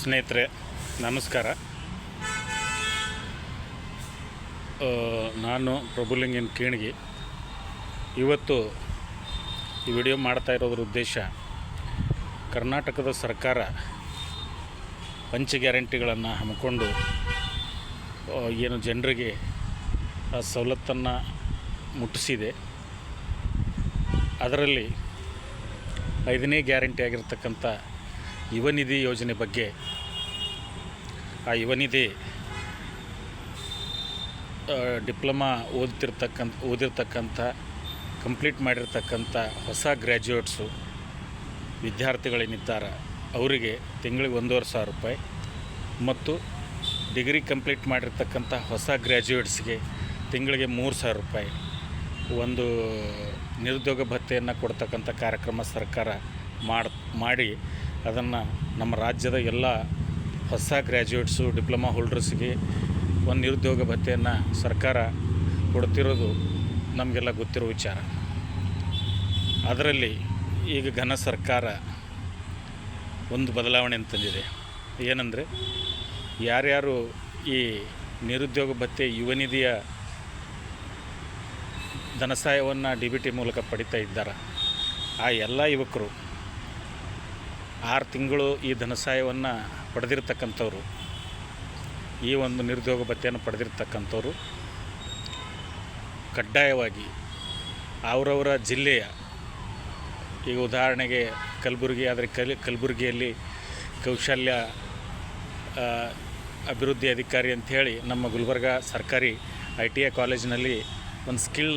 ಸ್ನೇಹಿತರೆ, ನಮಸ್ಕಾರ. ನಾನು ಪ್ರಭುಲಿಂಗನ್ ಕೇಣಿಗೆ. ಇವತ್ತು ಈ ವಿಡಿಯೋ ಮಾಡ್ತಾ ಇರೋದ್ರ ಉದ್ದೇಶ, ಕರ್ನಾಟಕದ ಸರ್ಕಾರ ಪಂಚ ಗ್ಯಾರಂಟಿಗಳನ್ನು ಹಮ್ಮಿಕೊಂಡು ಏನು ಜನರಿಗೆ ಆ ಸವಲತ್ತನ್ನು ಮುಟ್ಟಿಸಿದೆ. ಅದರಲ್ಲಿ ಐದನೇ ಗ್ಯಾರಂಟಿ ಆಗಿರ್ತಕ್ಕಂಥ ಯುವ ನಿಧಿ ಯೋಜನೆ ಬಗ್ಗೆ. ಆ ಯುವ ನಿಧಿ ಆ, ಡಿಪ್ಲೊಮಾ ಓದ್ತಿರ್ತಕ್ಕಂಥ ಓದಿರ್ತಕ್ಕಂಥ ಕಂಪ್ಲೀಟ್ ಮಾಡಿರ್ತಕ್ಕಂಥ ಹೊಸ ಗ್ರ್ಯಾಜುಯೇಟ್ಸು ವಿದ್ಯಾರ್ಥಿಗಳೇನಿದ್ದಾರೆ. ಅವರಿಗೆ ತಿಂಗಳಿಗೆ ಒಂದೂವರೆ ಸಾವಿರ ರೂಪಾಯಿ ಮತ್ತು ಡಿಗ್ರಿ ಕಂಪ್ಲೀಟ್ ಮಾಡಿರ್ತಕ್ಕಂಥ ಹೊಸ ಗ್ರ್ಯಾಜುಯೇಟ್ಸ್ಗೆ ತಿಂಗಳಿಗೆ ಮೂರು ಸಾವಿರ ರೂಪಾಯಿ. ಒಂದು ನಿರುದ್ಯೋಗ ಭತ್ಯೆಯನ್ನು ಕೊಡ್ತಕ್ಕಂಥ ಕಾರ್ಯಕ್ರಮ ಸರ್ಕಾರ ಮಾಡಿ ಅದನ್ನು ನಮ್ಮ ರಾಜ್ಯದ ಎಲ್ಲ ಹೊಸ ಗ್ರ್ಯಾಜುಯೇಟ್ಸು ಡಿಪ್ಲೊಮಾ ಹೋಲ್ಡರ್ಸ್ಗೆ, ಒಂದು ನಿರುದ್ಯೋಗ ಭತ್ಯೆಯನ್ನು ಸರ್ಕಾರ ಕೊಡ್ತಿರೋದು ನಮಗೆಲ್ಲ ಗೊತ್ತಿರೋ ವಿಚಾರ. ಅದರಲ್ಲಿ ಈಗ ಘನ ಸರ್ಕಾರ ಒಂದು ಬದಲಾವಣೆ ಅಂತಂದಿದೆ ಏನಂದರೆ, ಯಾರ್ಯಾರು ಈ ನಿರುದ್ಯೋಗ ಭತ್ಯೆ ಯುವ ನಿಧಿಯ ಧನಸಹಾಯವನ್ನು ಡಿ ಬಿ ಟಿ ಮೂಲಕ ಪಡಿತಾ ಇದ್ದಾರೆ, ಆ ಎಲ್ಲ ಯುವಕರು ಆರು ತಿಂಗಳು ಈ ಧನಸಹಾಯವನ್ನು ಪಡೆದಿರ್ತಕ್ಕಂಥವ್ರು, ಈ ಒಂದು ನಿರುದ್ಯೋಗ ಭತ್ಯೆಯನ್ನು ಪಡೆದಿರ್ತಕ್ಕಂಥವ್ರು, ಕಡ್ಡಾಯವಾಗಿ ಅವರವರ ಜಿಲ್ಲೆಯ, ಈಗ ಉದಾಹರಣೆಗೆ ಕಲಬುರಗಿ, ಆದರೆ ಕಲ್, ಕಲಬುರಗಿಯಲ್ಲಿ ಕೌಶಲ್ಯ ಅಭಿವೃದ್ಧಿ ಅಧಿಕಾರಿ ಅಂಥೇಳಿ ನಮ್ಮ ಗುಲ್ಬರ್ಗ ಸರ್ಕಾರಿ ಐ ಟಿ ಐ ಕಾಲೇಜಿನಲ್ಲಿ ಒಂದು ಸ್ಕಿಲ್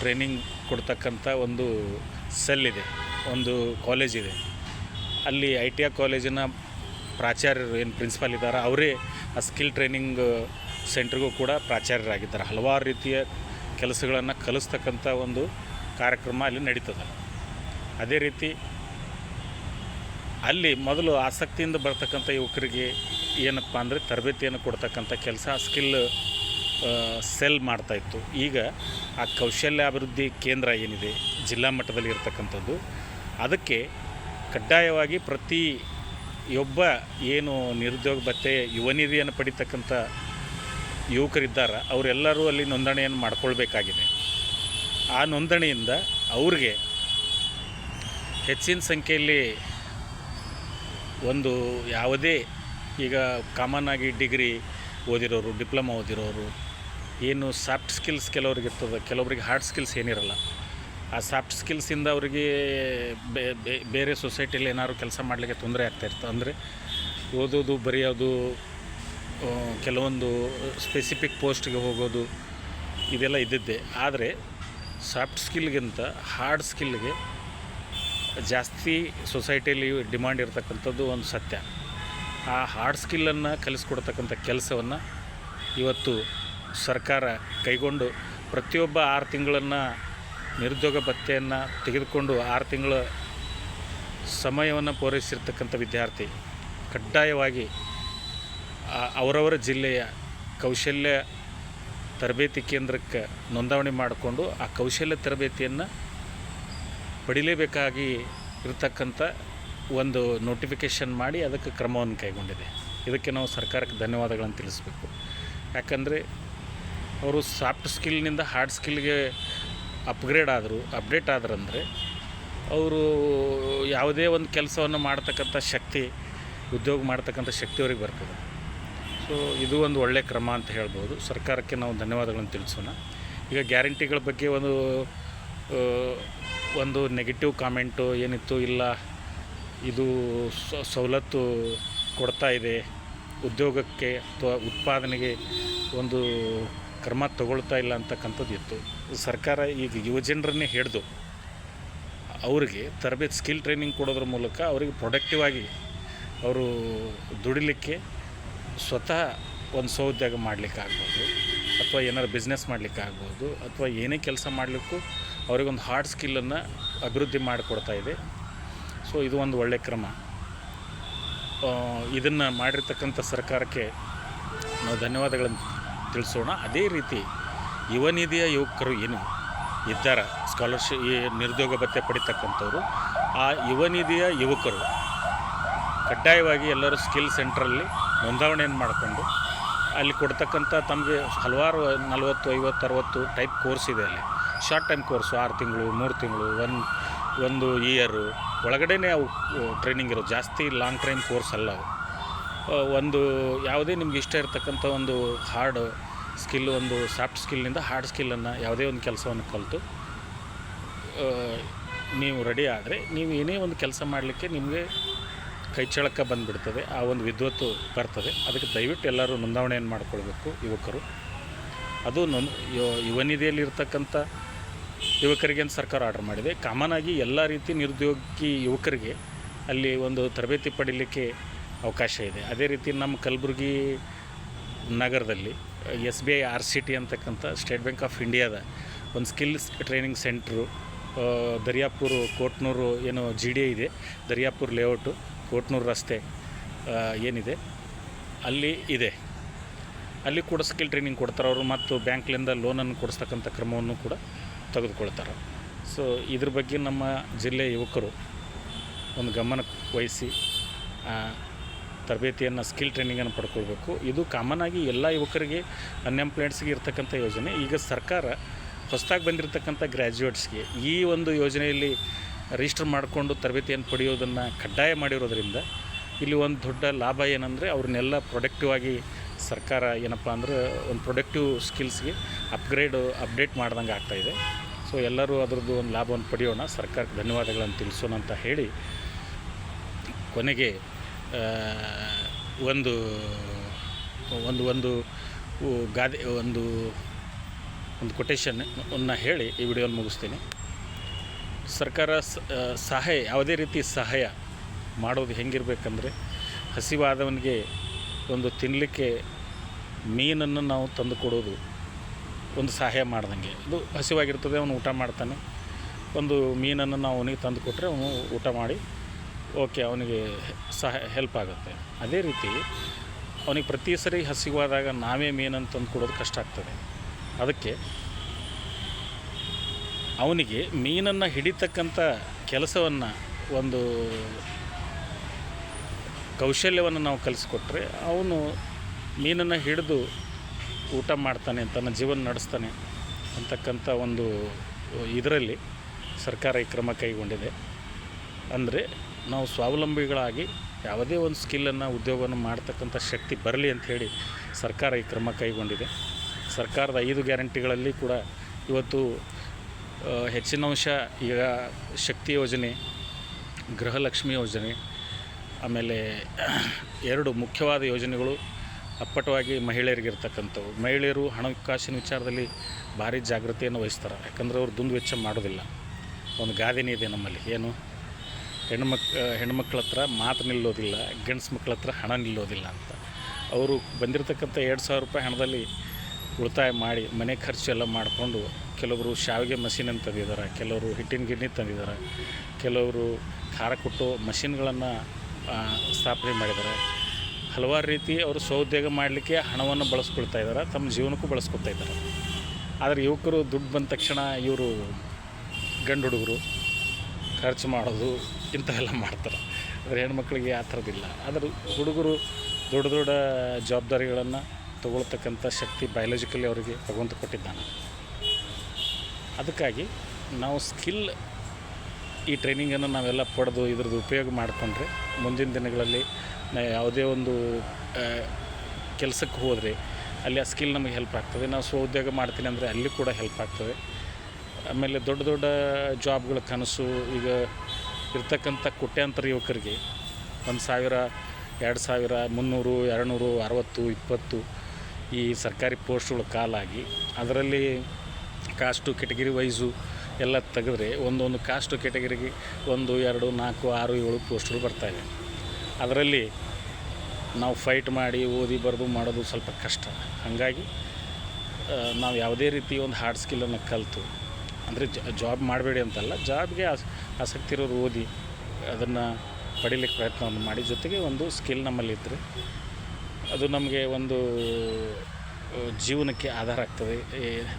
ಟ್ರೈನಿಂಗ್ ಕೊಡ್ತಕ್ಕಂಥ ಒಂದು ಸೆಲ್ ಇದೆ, ಒಂದು ಕಾಲೇಜ್ ಇದೆ. ಅಲ್ಲಿ ಐ ಟಿ ಐ ಕಾಲೇಜಿನ ಪ್ರಾಚಾರ್ಯರು ಏನು ಪ್ರಿನ್ಸಿಪಾಲ್ ಇದ್ದಾರೆ ಅವರೇ ಆ ಸ್ಕಿಲ್ ಟ್ರೈನಿಂಗ್ ಸೆಂಟ್ರಿಗೂ ಕೂಡ ಪ್ರಾಚಾರ್ಯರಾಗಿದ್ದಾರೆ. ಹಲವಾರು ರೀತಿಯ ಕೆಲಸಗಳನ್ನು ಕಲಿಸ್ತಕ್ಕಂಥ ಒಂದು ಕಾರ್ಯಕ್ರಮ ಅಲ್ಲಿ ನಡೀತದೆ. ಅದೇ ರೀತಿ ಅಲ್ಲಿ ಮೊದಲು ಆಸಕ್ತಿಯಿಂದ ಬರ್ತಕ್ಕಂಥ ಯುವಕರಿಗೆ ಏನಪ್ಪ ಅಂದರೆ ತರಬೇತಿಯನ್ನು ಕೊಡ್ತಕ್ಕಂಥ ಕೆಲಸ ಸ್ಕಿಲ್ ಸೆಲ್ ಮಾಡ್ತಾಯಿತ್ತು ಈಗ ಆ ಕೌಶಲ್ಯ ಅಭಿವೃದ್ಧಿ ಕೇಂದ್ರ ಏನಿದೆ, ಜಿಲ್ಲಾ ಮಟ್ಟದಲ್ಲಿ ಇರತಕ್ಕಂಥದ್ದು, ಅದಕ್ಕೆ ಕಡ್ಡಾಯವಾಗಿ ಪ್ರತಿ ಒಬ್ಬ ಏನು ನಿರುದ್ಯೋಗ ಭತ್ತೆ, ಯುವ ನಿಧಿಯನ್ನು ಪಡಿತಕ್ಕಂಥ ಯುವಕರಿದ್ದಾರೆ, ಅವರೆಲ್ಲರೂ ಅಲ್ಲಿ ನೋಂದಣಿಯನ್ನು ಮಾಡಿಕೊಳ್ಬೇಕಾಗಿದೆ. ಆ ನೋಂದಣಿಯಿಂದ ಅವ್ರಿಗೆ ಹೆಚ್ಚಿನ ಸಂಖ್ಯೆಯಲ್ಲಿ ಒಂದು ಯಾವುದೇ ಈಗ ಕಾಮನ್ ಆಗಿ ಡಿಗ್ರಿ ಓದಿರೋರು ಡಿಪ್ಲೊಮಾ ಓದಿರೋರು, ಏನು ಸಾಫ್ಟ್ ಸ್ಕಿಲ್ಸ್ ಕೆಲವ್ರಿಗೆ ಇರ್ತದೆ ಕೆಲವರಿಗೆ ಹಾರ್ಡ್ ಸ್ಕಿಲ್ಸ್ ಏನಿರಲ್ಲ ಆ ಸಾಫ್ಟ್ ಸ್ಕಿಲ್ಸಿಂದ ಅವರಿಗೆ ಬೇರೆ ಸೊಸೈಟಿಯಲ್ಲಿ ಏನಾದ್ರು ಕೆಲಸ ಮಾಡಲಿಕ್ಕೆ ತೊಂದರೆ ಆಗ್ತಾ ಇರ್ತದೆ. ಅಂದರೆ ಓದೋದು, ಬರೆಯೋದು ಕೆಲವೊಂದು ಸ್ಪೆಸಿಫಿಕ್ ಪೋಸ್ಟ್ಗೆ ಹೋಗೋದು, ಇದೆಲ್ಲ ಇದ್ದಿದ್ದೆ. ಆದರೆ ಸಾಫ್ಟ್ ಸ್ಕಿಲ್ಗಿಂತ ಹಾರ್ಡ್ ಸ್ಕಿಲ್ಗೆ ಜಾಸ್ತಿ ಸೊಸೈಟಿಯಲ್ಲಿ ಡಿಮಾಂಡ್ ಇರತಕ್ಕಂಥದ್ದು ಒಂದು ಸತ್ಯ. ಆ ಹಾರ್ಡ್ ಸ್ಕಿಲ್ಲನ್ನು ಕಲಿಸ್ಕೊಡ್ತಕ್ಕಂಥ ಕೆಲಸವನ್ನು ಇವತ್ತು ಸರ್ಕಾರ ಕೈಗೊಂಡು ಪ್ರತಿಯೊಬ್ಬ ಆರು ತಿಂಗಳನ್ನು ನಿರುದ್ಯೋಗ ಭತ್ಯೆಯನ್ನು ತೆಗೆದುಕೊಂಡು ಆರು ತಿಂಗಳ ಸಮಯವನ್ನು ಪೂರೈಸಿರ್ತಕ್ಕಂಥ ವಿದ್ಯಾರ್ಥಿ ಕಡ್ಡಾಯವಾಗಿ ಅವರವರ ಜಿಲ್ಲೆಯ ಕೌಶಲ್ಯ ತರಬೇತಿ ಕೇಂದ್ರಕ್ಕೆ ನೋಂದಣಿ ಮಾಡಿಕೊಂಡು ಆ ಕೌಶಲ್ಯ ತರಬೇತಿಯನ್ನು ಪಡಿಲೇಬೇಕಾಗಿ ಇರತಕ್ಕಂಥ ಒಂದು ನೋಟಿಫಿಕೇಷನ್ ಮಾಡಿ ಅದಕ್ಕೆ ಕ್ರಮವನ್ನು ಕೈಗೊಂಡಿದೆ. ಇದಕ್ಕೆ ನಾವು ಸರ್ಕಾರಕ್ಕೆ ಧನ್ಯವಾದಗಳನ್ನು ತಿಳಿಸ್ಬೇಕು. ಯಾಕಂದರೆ ಅವರು ಸಾಫ್ಟ್ ಸ್ಕಿಲ್ನಿಂದ ಹಾರ್ಡ್ ಸ್ಕಿಲ್ಗೆ ಅಪ್ಗ್ರೇಡ್ ಆದರು ಅಪ್ಡೇಟ್ ಆದ್ರಂದರೆ ಅವರು ಯಾವುದೇ ಒಂದು ಕೆಲಸವನ್ನು ಮಾಡ್ತಕ್ಕಂಥ ಶಕ್ತಿ, ಉದ್ಯೋಗ ಮಾಡ್ತಕ್ಕಂಥ ಶಕ್ತಿ ಅವ್ರಿಗೆ ಬರ್ತದೆ. ಸೊ ಇದು ಒಂದು ಒಳ್ಳೆಯ ಕ್ರಮ ಅಂತ ಹೇಳ್ಬೋದು. ಸರ್ಕಾರಕ್ಕೆ ನಾವು ಧನ್ಯವಾದಗಳನ್ನು ತಿಳಿಸೋಣ. ಈಗ ಗ್ಯಾರಂಟಿಗಳ ಬಗ್ಗೆ ಒಂದು ಒಂದು ನೆಗೆಟಿವ್ ಕಾಮೆಂಟು ಏನಿತ್ತು, ಇಲ್ಲ, ಇದು ಸವಲತ್ತು ಕೊಡ್ತಾ ಇದೆ, ಉದ್ಯೋಗಕ್ಕೆ ಅಥವಾ ಉತ್ಪಾದನೆಗೆ ಒಂದು ಕ್ರಮ ತಗೊಳ್ತಾ ಇಲ್ಲ ಅಂತಕ್ಕಂಥದ್ದು ಇತ್ತು. ಸರ್ಕಾರ ಈಗ ಯುವಜನರನ್ನೇ ಹಿಡಿದು ಅವರಿಗೆ ತರಬೇತಿ, ಸ್ಕಿಲ್ ಟ್ರೈನಿಂಗ್ ಕೊಡೋದ್ರ ಮೂಲಕ ಅವರಿಗೆ ಪ್ರೊಡಕ್ಟಿವ್ ಆಗಿ ಅವರು ದುಡಿಲಿಕ್ಕೆ ಸ್ವತಃ ಒಂದು ಸ್ವಉದ್ಯೋಗ ಮಾಡಲಿಕ್ಕಾಗ್ಬೋದು ಅಥವಾ ಏನಾರು ಬಿಸ್ನೆಸ್ ಮಾಡಲಿಕ್ಕಾಗ್ಬೋದು ಅಥವಾ ಏನೇ ಕೆಲಸ ಮಾಡಲಿಕ್ಕೂ ಅವರಿಗೊಂದು ಹಾರ್ಡ್ ಸ್ಕಿಲ್ಲನ್ನು ಅಭಿವೃದ್ಧಿ ಮಾಡಿಕೊಡ್ತಾ ಇದೆ. ಸೊ ಇದು ಒಂದು ಒಳ್ಳೆಯ ಕ್ರಮ. ಇದನ್ನು ಮಾಡಿರ್ತಕ್ಕಂಥ ಸರ್ಕಾರಕ್ಕೆ ನಾವು ಧನ್ಯವಾದಗಳನ್ನು ತಿಳಿಸೋಣ. ಅದೇ ರೀತಿ ಯುವ ನಿಧಿಯ ಯುವಕರು ಏನು ಇದ್ದಾರೆ ಸ್ಕಾಲರ್ಶಿಪ್ ಈ ನಿರುದ್ಯೋಗ ಭತ್ಯೆ ಪಡಿತಕ್ಕಂಥವ್ರು, ಆ ಯುವ ನಿಧಿಯ ಯುವಕರು ಕಡ್ಡಾಯವಾಗಿ ಎಲ್ಲರೂ ಸ್ಕಿಲ್ ಸೆಂಟ್ರಲ್ಲಿ ನೋಂದಾವಣೆಯನ್ನು ಮಾಡಿಕೊಂಡು ಅಲ್ಲಿ ಕೊಡ್ತಕ್ಕಂಥ ತಮಗೆ ಹಲವಾರು ನಲವತ್ತು, ಐವತ್ತು, ಅರವತ್ತು ಟೈಪ್ ಕೋರ್ಸ್ ಇದೆ ಅಲ್ಲಿ. ಶಾರ್ಟ್ ಟೈಮ್ ಕೋರ್ಸು, ಆರು ತಿಂಗಳು, ಮೂರು ತಿಂಗಳು ಒಂದು ಒಂದು ಇಯರು. ಒಳಗಡೆನೇ ಅವು ಟ್ರೈನಿಂಗ್ ಇರೋದು. ಜಾಸ್ತಿ ಲಾಂಗ್ ಟೈಮ್ ಕೋರ್ಸ್ ಅಲ್ಲ ಅವು. ಒಂದು ಯಾವುದೇ ನಿಮ್ಗೆ ಇಷ್ಟ ಇರತಕ್ಕಂಥ ಒಂದು ಹಾರ್ಡ್ ಸ್ಕಿಲ್ ಒಂದು ಸಾಫ್ಟ್ ಸ್ಕಿಲ್ನಿಂದ ಹಾರ್ಡ್ ಸ್ಕಿಲ್ಲನ್ನು ಯಾವುದೇ ಒಂದು ಕೆಲಸವನ್ನು ಕಲಿತು ನೀವು ರೆಡಿ ಆದರೆ ನೀವು ಏನೇ ಒಂದು ಕೆಲಸ ಮಾಡಲಿಕ್ಕೆ ನಿಮಗೆ ಕೈ ಚಳಕ ಬಂದುಬಿಡ್ತದೆ, ಆ ಒಂದು ವಿದ್ವತ್ತು ಬರ್ತದೆ. ಅದಕ್ಕೆ ದಯವಿಟ್ಟು ಎಲ್ಲರೂ ನೋಂದಾವಣೆಯನ್ನು ಮಾಡಿಕೊಳ್ಬೇಕು ಯುವಕರು. ಅದು ನೊಂದ್ ಯು- ಯುವ ನಿಧಿಯಲ್ಲಿ ಇರ್ತಕ್ಕಂಥ ಯುವಕರಿಗೆ ಅಂತ ಸರ್ಕಾರ ಆರ್ಡರ್ ಮಾಡಿದೆ. ಕಾಮನ್ ಆಗಿ ಎಲ್ಲ ರೀತಿ ನಿರುದ್ಯೋಗಿ ಯುವಕರಿಗೆ ಅಲ್ಲಿ ಒಂದು ತರಬೇತಿ ಪಡೀಲಿಕ್ಕೆ ಅವಕಾಶ ಇದೆ. ಅದೇ ರೀತಿ ನಮ್ಮ ಕಲಬುರಗಿ ನಗರದಲ್ಲಿ S B I, R C T ಅಂತಕ್ಕಂಥ ಸ್ಟೇಟ್ ಬ್ಯಾಂಕ್ ಆಫ್ ಇಂಡಿಯಾದ ಒಂದು skills training centre Dariyapur, Kotnur ಏನು ಜಿ ಡಿ ಇದೆ, ದರ್ಯಾಪುರ ಲೇಔಟು, ಕೋಟ್ನೂರು ರಸ್ತೆ ಏನಿದೆ, ಅಲ್ಲಿ ಇದೆ. ಅಲ್ಲಿ ಕೂಡ ಸ್ಕಿಲ್ ಟ್ರೈನಿಂಗ್ ಕೊಡ್ತಾರೆ ಅವರು ಮತ್ತು ಬ್ಯಾಂಕ್ಲಿಂದ ಲೋನನ್ನು ಕೊಡಿಸ್ತಕ್ಕಂಥ ಕ್ರಮವನ್ನು ಕೂಡ ತೆಗೆದುಕೊಳ್ತಾರೆ. ಸೊ, ಇದ್ರ ಬಗ್ಗೆ ನಮ್ಮ ಜಿಲ್ಲೆಯ ಯುವಕರು ಒಂದು ಗಮನ ವಹಿಸಿ ತರಬೇತಿಯನ್ನು, ಸ್ಕಿಲ್ ಟ್ರೈನಿಂಗನ್ನು ಪಡ್ಕೊಳ್ಬೇಕು. ಇದು ಕಾಮನ್ ಆಗಿ ಎಲ್ಲ ಯುವಕರಿಗೆ ಅನ್ಎಂಪ್ಲಾಯ್ಡ್ಸ್ಗೆ ಇರ್ತಕ್ಕಂಥ ಯೋಜನೆ. ಈಗ ಸರ್ಕಾರ ಹೊಸದಾಗಿ ಬಂದಿರತಕ್ಕಂಥ ಗ್ರ್ಯಾಜುಯೇಟ್ಸ್ಗೆ ಈ ಒಂದು ಯೋಜನೆಯಲ್ಲಿ ರಿಜಿಸ್ಟರ್ ಮಾಡಿಕೊಂಡು ತರಬೇತಿಯನ್ನು ಪಡೆಯೋದನ್ನು ಕಡ್ಡಾಯ ಮಾಡಿರೋದ್ರಿಂದ ಇಲ್ಲಿ ಒಂದು ದೊಡ್ಡ ಲಾಭ ಏನಂದರೆ ಅವ್ರನ್ನೆಲ್ಲ ಪ್ರೊಡಕ್ಟಿವ್ ಆಗಿ ಸರ್ಕಾರ ಏನಪ್ಪ ಅಂದ್ರೆ ಒಂದು ಪ್ರೊಡಕ್ಟಿವ್ ಸ್ಕಿಲ್ಸ್ಗೆ ಅಪ್ಗ್ರೇಡ್ ಅಪ್ಡೇಟ್ ಮಾಡ್ದಂಗೆ ಆಗ್ತಾಯಿದೆ ಸೊ ಎಲ್ಲರೂ ಅದರದ್ದು ಒಂದು ಲಾಭವನ್ನು ಪಡೆಯೋಣ. ಸರ್ಕಾರಕ್ಕೆ ಧನ್ಯವಾದಗಳನ್ನು ತಿಳಿಸೋಣ ಅಂತ ಹೇಳಿ ಕೊನೆಗೆ ಒಂದು ಒಂದು ಒಂದು ಗಾದೆ, ಒಂದು ಒಂದು ಕೊಟೇಶನ್ ಅನ್ನು ಹೇಳಿ ಈ ವಿಡಿಯೋನ ಮುಗಿಸ್ತೀನಿ. ಸರ್ಕಾರ ಸಹಾಯ, ಯಾವುದೇ ರೀತಿ ಸಹಾಯ ಮಾಡೋದು ಹೆಂಗಿರಬೇಕಂದ್ರೆ ಹಸಿವಾದವನಿಗೆ ಒಂದು ತಿನ್ನಲಿಕ್ಕೆ ಮೀನನ್ನು ನಾವು ತಂದು ಕೊಡೋದು ಒಂದು ಸಹಾಯ ಮಾಡ್ದಂಗೆ. ಅದು ಹಸಿವಾಗಿರ್ತದೆ, ಅವನು ಊಟ ಮಾಡ್ತಾನೆ. ಒಂದು ಮೀನನ್ನು ನಾವು ಅವನಿಗೆ ತಂದು ಕೊಟ್ಟರೆ ಅವನು ಊಟ ಮಾಡಿ ಓಕೆ, ಅವನಿಗೆ ಸಹ ಹೆಲ್ಪ್ ಆಗುತ್ತೆ. ಅದೇ ರೀತಿ, ಅವನಿಗೆ ಪ್ರತಿ ಸರಿ ಹಸಿವಾದಾಗ ನಾವೇ ಮೀನನ್ನು ತಂದು ಕೊಡೋದು ಕಷ್ಟ ಆಗ್ತದೆ. ಅದಕ್ಕೆ, ಅವನಿಗೆ ಮೀನನ್ನು ಹಿಡಿತಕ್ಕಂಥ ಕೆಲಸವನ್ನು, ಒಂದು ಕೌಶಲ್ಯವನ್ನು ನಾವು ಕಲಿಸ್ಕೊಟ್ರೆ ಅವನು ಮೀನನ್ನು ಹಿಡಿದು ಊಟ ಮಾಡ್ತಾನೆ, ತನ್ನ ಜೀವನ ನಡೆಸ್ತಾನೆ ಅಂತಕ್ಕಂಥ ಒಂದು, ಇದರಲ್ಲಿ ಸರ್ಕಾರ ಈ ಕ್ರಮ ಕೈಗೊಂಡಿದೆ. ಅಂದರೆ ನಾವು ಸ್ವಾವಲಂಬಿಗಳಾಗಿ ಯಾವುದೇ ಒಂದು ಸ್ಕಿಲ್ಲನ್ನು ಉದ್ಯೋಗವನ್ನು ಮಾಡ್ತಕ್ಕಂಥ ಶಕ್ತಿ ಬರಲಿ ಅಂಥೇಳಿ ಸರ್ಕಾರ ಈ ಕ್ರಮ ಕೈಗೊಂಡಿದೆ. ಸರ್ಕಾರದ ಐದು ಗ್ಯಾರಂಟಿಗಳಲ್ಲಿ ಕೂಡ ಇವತ್ತು ಹೆಚ್ಚಿನ ಅಂಶ ಈಗ ಶಕ್ತಿ ಯೋಜನೆ, ಗೃಹಲಕ್ಷ್ಮಿ ಯೋಜನೆ, ಆಮೇಲೆ ಎರಡು ಮುಖ್ಯವಾದ ಯೋಜನೆಗಳು ಅಪ್ಪಟವಾಗಿ ಮಹಿಳೆಯರಿಗಿರ್ತಕ್ಕಂಥವು. ಮಹಿಳೆಯರು ಹಣಕಾಸಿನ ವಿಚಾರದಲ್ಲಿ ಭಾರಿ ಜಾಗೃತಿಯನ್ನು ವಹಿಸ್ತಾರೆ. ಯಾಕಂದ್ರೆ ಅವರು ದುಂದುವೆಚ್ಚ ಮಾಡೋದಿಲ್ಲ. ಒಂದು ಗಾದೆನೇ ಇದೆ ನಮ್ಮಲ್ಲಿ. ಏನು? ಹೆಣ್ಮಕ್ ಹೆಣ್ಮಕ್ಳ ಹತ್ರ ಮಾತು ನಿಲ್ಲೋದಿಲ್ಲ, ಗಂಡ್ಸು ಮಕ್ಳ ಹತ್ರ ಹಣ ನಿಲ್ಲೋದಿಲ್ಲ ಅಂತ. ಅವರು ಬಂದಿರತಕ್ಕಂಥ ಎರಡು ಸಾವಿರ ರೂಪಾಯಿ ಹಣದಲ್ಲಿ ಉಳಿತಾಯ ಮಾಡಿ ಮನೆ ಖರ್ಚು ಎಲ್ಲ ಮಾಡಿಕೊಂಡು ಕೆಲವರು ಶಾವಿಗೆ ಮಷೀನನ್ನು ತಂದಿದ್ದಾರೆ, ಕೆಲವರು ಹಿಟ್ಟಿನ ಗಿಣ್ಣಿ ತಂದಿದ್ದಾರೆ, ಕೆಲವರು ಖಾರ ಕೊಟ್ಟು ಮಷಿನ್ಗಳನ್ನು ಸ್ಥಾಪನೆ ಮಾಡಿದ್ದಾರೆ. ಹಲವಾರು ರೀತಿ ಅವರು ಸ್ವಉದ್ಯೋಗ ಮಾಡಲಿಕ್ಕೆ ಹಣವನ್ನು ಬಳಸ್ಕೊಳ್ತಾ ಇದ್ದಾರೆ, ತಮ್ಮ ಜೀವನಕ್ಕೂ ಬಳಸ್ಕೊಳ್ತಾ ಇದ್ದಾರೆ. ಆದರೆ ಯುವಕರು ದುಡ್ಡು ಬಂದ ತಕ್ಷಣ ಇವರು ಗಂಡು ಹುಡುಗರು, ಖರ್ಚು ಮಾಡೋದು ಇಂಥವೆಲ್ಲ ಮಾಡ್ತಾರೆ. ಆದರೆ ಹೆಣ್ಮಕ್ಳಿಗೆ ಆ ಥರದ್ದಿಲ್ಲ ಆದರೂ ಹುಡುಗರು ದೊಡ್ಡ ದೊಡ್ಡ ಜವಾಬ್ದಾರಿಗಳನ್ನು ತಗೊಳ್ತಕ್ಕಂಥ ಶಕ್ತಿ ಬಯಾಲಜಿಕಲಿ ಅವರಿಗೆ ಭಗವಂತ ಕೊಟ್ಟಿದ್ದಾನೆ. ಅದಕ್ಕಾಗಿ ನಾವು ಸ್ಕಿಲ್ ಈ ಟ್ರೈನಿಂಗನ್ನು ನಾವೆಲ್ಲ ಪಡೆದು ಇದ್ರದ್ದು ಉಪಯೋಗ ಮಾಡಿಕೊಂಡ್ರೆ ಮುಂದಿನ ದಿನಗಳಲ್ಲಿ ಯಾವುದೇ ಒಂದು ಕೆಲಸಕ್ಕೆ ಹೋದರೆ ಅಲ್ಲಿ ಆ ಸ್ಕಿಲ್ ನಮಗೆ ಹೆಲ್ಪ್ ಆಗ್ತದೆ. ನಾವು ಸ್ವ ಉದ್ಯೋಗ ಮಾಡ್ತೀನಿ ಅಂದರೆ ಅಲ್ಲಿ ಕೂಡ ಹೆಲ್ಪ್ ಆಗ್ತದೆ. ಆಮೇಲೆ ದೊಡ್ಡ ದೊಡ್ಡ ಜಾಬ್ಗಳ ಕನಸು, ಈಗ ಇರ್ತಕ್ಕಂಥ ಕೋಟ್ಯಾಂತರ ಯುವಕರಿಗೆ ಒಂದು ಸಾವಿರ, ಎರಡು ಸಾವಿರ, ಮುನ್ನೂರು, ಎರಡುನೂರು, ಅರವತ್ತು, ಇಪ್ಪತ್ತು ಈ ಸರ್ಕಾರಿ ಪೋಸ್ಟ್ಗಳು ಕಾಲಾಗಿ ಅದರಲ್ಲಿ ಕಾಸ್ಟು ಕೆಟಗಿರಿ ವೈಸು ಎಲ್ಲ ತೆಗೆದ್ರೆ ಒಂದೊಂದು ಕಾಸ್ಟು ಕೆಟಗರಿಗೆ ಒಂದು, ಎರಡು, ನಾಲ್ಕು, ಆರು, ಏಳು ಪೋಸ್ಟ್ಗಳು ಬರ್ತಾಯಿವೆ ಅದರಲ್ಲಿ ನಾವು ಫೈಟ್ ಮಾಡಿ, ಓದಿ, ಬರೆದು ಮಾಡೋದು ಸ್ವಲ್ಪ ಕಷ್ಟ. ಹಾಗಾಗಿ ನಾವು ಯಾವುದೇ ರೀತಿ ಒಂದು ಹಾರ್ಡ್ ಸ್ಕಿಲ್ಲನ್ನು ಕಲಿತು, ಅಂದರೆ ಜಾಬ್ ಮಾಡಬೇಡಿ ಅಂತಲ್ಲ, ಜಾಬ್ಗೆ ಆಸಕ್ತಿ ಇರೋರು ಓದಿ ಅದನ್ನು ಪಡಿಲಿಕ್ಕೆ ಪ್ರಯತ್ನವನ್ನು ಮಾಡಿ. ಜೊತೆಗೆ ಒಂದು ಸ್ಕಿಲ್ ನಮ್ಮಲ್ಲಿ ಇದ್ದರೆ ಅದು ನಮಗೆ ಒಂದು ಜೀವನಕ್ಕೆ ಆಧಾರ ಆಗ್ತದೆ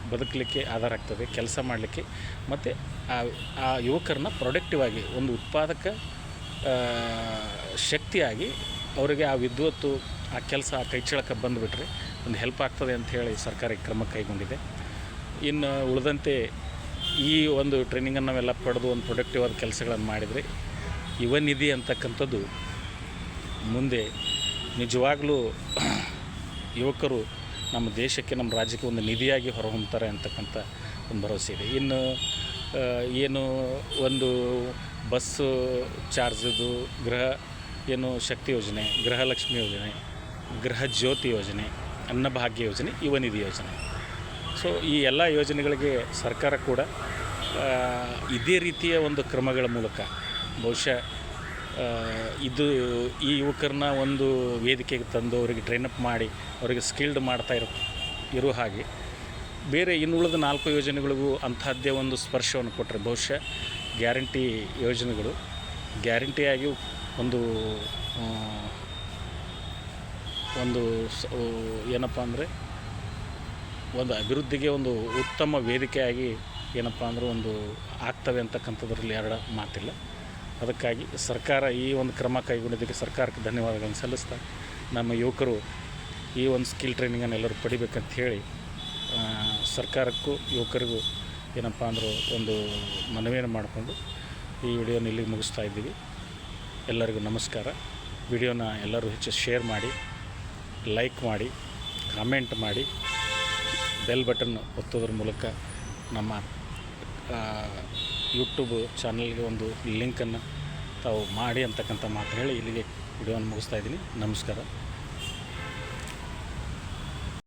ಬದುಕಲಿಕ್ಕೆ ಆಧಾರ ಆಗ್ತದೆ, ಕೆಲಸ ಮಾಡಲಿಕ್ಕೆ. ಮತ್ತು ಆ ಆ ಯುವಕರನ್ನ ಪ್ರೊಡಕ್ಟಿವ್ ಆಗಿ, ಒಂದು ಉತ್ಪಾದಕ ಶಕ್ತಿಯಾಗಿ ಅವರಿಗೆ ಆ ವಿದ್ವತ್ತು, ಆ ಕೆಲಸ, ಆ ಕೈ ಚಳಕ ಬಂದುಬಿಟ್ರೆ ಒಂದು ಹೆಲ್ಪ್ ಆಗ್ತದೆ ಅಂತ ಹೇಳಿ ಸರ್ಕಾರ ಕ್ರಮ ಕೈಗೊಂಡಿದೆ. ಇನ್ನು ಉಳಿದಂತೆ ಈ ಒಂದು ಟ್ರೈನಿಂಗನ್ನು ನಾವೆಲ್ಲ ಪಡೆದು ಒಂದು ಪ್ರೊಡಕ್ಟಿವ್ ಆದ ಕೆಲಸಗಳನ್ನು ಮಾಡಿದರೆ. ಯುವ ನಿಧಿ ಅಂತಕ್ಕಂಥದ್ದು ಮುಂದೆ ನಿಜವಾಗಲೂ ಯುವಕರು ನಮ್ಮ ದೇಶಕ್ಕೆ, ನಮ್ಮ ರಾಜ್ಯಕ್ಕೆ ಒಂದು ನಿಧಿಯಾಗಿ ಹೊರಹೊಮ್ತಾರೆ ಅಂತಕ್ಕಂಥ ಒಂದು ಭರವಸೆ ಇದೆ. ಇನ್ನು ಏನು ಒಂದು ಬಸ್ಸು ಚಾರ್ಜದು ಗೃಹ ಏನು ಶಕ್ತಿ ಯೋಜನೆ, ಗೃಹಲಕ್ಷ್ಮಿ ಯೋಜನೆ, ಗೃಹ ಜ್ಯೋತಿ ಯೋಜನೆ, ಅನ್ನಭಾಗ್ಯ ಯೋಜನೆ, ಯುವ ನಿಧಿ ಯೋಜನೆ. ಸೊ ಈ ಎಲ್ಲ ಯೋಜನೆಗಳಿಗೆ ಸರ್ಕಾರ ಕೂಡ ಇದೇ ರೀತಿಯ ಒಂದು ಕ್ರಮಗಳ ಮೂಲಕ ಬಹುಶಃ ಇದು ಈ ಯುವಕರನ್ನ ಒಂದು ವೇದಿಕೆಗೆ ತಂದು ಅವರಿಗೆ ಟ್ರೈನಪ್ ಮಾಡಿ, ಅವರಿಗೆ ಸ್ಕಿಲ್ಡ್ ಮಾಡ್ತಾ ಇರೋ ಇರೋ ಹಾಗೆ, ಬೇರೆ ಇನ್ನುಳಿದ ನಾಲ್ಕು ಯೋಜನೆಗಳಿಗೂ ಅಂಥದ್ದೇ ಒಂದು ಸ್ಪರ್ಶವನ್ನು ಕೊಟ್ಟರೆ ಬಹುಶಃ ಗ್ಯಾರಂಟಿ ಯೋಜನೆಗಳು ಗ್ಯಾರಂಟಿಯಾಗಿ ಒಂದು ಒಂದು ಏನಪ್ಪ ಅಂದರೆ ಒಂದು ಅಭಿವೃದ್ಧಿಗೆ ಒಂದು ಉತ್ತಮ ವೇದಿಕೆಯಾಗಿ ಏನಪ್ಪ ಅಂದ್ರೆ ಒಂದು ಆಗ್ತವೆ ಅಂತಕ್ಕಂಥದ್ರಲ್ಲಿ ಎರಡು ಮಾತಿಲ್ಲ. ಅದಕ್ಕಾಗಿ ಸರ್ಕಾರ ಈ ಒಂದು ಕ್ರಮ ಕೈಗೊಂಡಿದ್ದಕ್ಕೆ ಸರ್ಕಾರಕ್ಕೆ ಧನ್ಯವಾದಗಳನ್ನು ಸಲ್ಲಿಸ್ತಾ ನಮ್ಮ ಯುವಕರು ಈ ಒಂದು ಸ್ಕಿಲ್ ಟ್ರೈನಿಂಗನ್ನು ಎಲ್ಲರೂ ಪಡಿಬೇಕಂತ ಹೇಳಿ ಸರ್ಕಾರಕ್ಕೂ ಯುವಕರಿಗೂ ಏನಪ್ಪ ಅಂದ್ರೆ ಒಂದು ಮನವಿಯನ್ನು ಮಾಡಿಕೊಂಡು ಈ ವಿಡಿಯೋನ ಇಲ್ಲಿಗೆ ಮುಗಿಸ್ತಾ ಇದ್ದೀವಿ. ಎಲ್ಲರಿಗೂ ನಮಸ್ಕಾರ. ವಿಡಿಯೋನ ಎಲ್ಲರೂ ಹೆಚ್ಚು ಶೇರ್ ಮಾಡಿ, ಲೈಕ್ ಮಾಡಿ, ಕಾಮೆಂಟ್ ಮಾಡಿ. ಬೆಲ್ ಬಟನ್ ಒತ್ತೋದ್ರ ಮೂಲಕ ನಮ್ಮ ಯೂಟ್ಯೂಬ್ ಚಾನಲ್ಗೆ ಒಂದು ಲಿಂಕನ್ನು ತಾವು ಮಾಡಿ ಅಂತಕ್ಕಂಥ ಮಾತು ಹೇಳಿ ಇಲ್ಲಿಗೆ ವಿಡಿಯೋವನ್ನು ಮುಗಿಸ್ತಾ ಇದ್ದೀನಿ. ನಮಸ್ಕಾರ.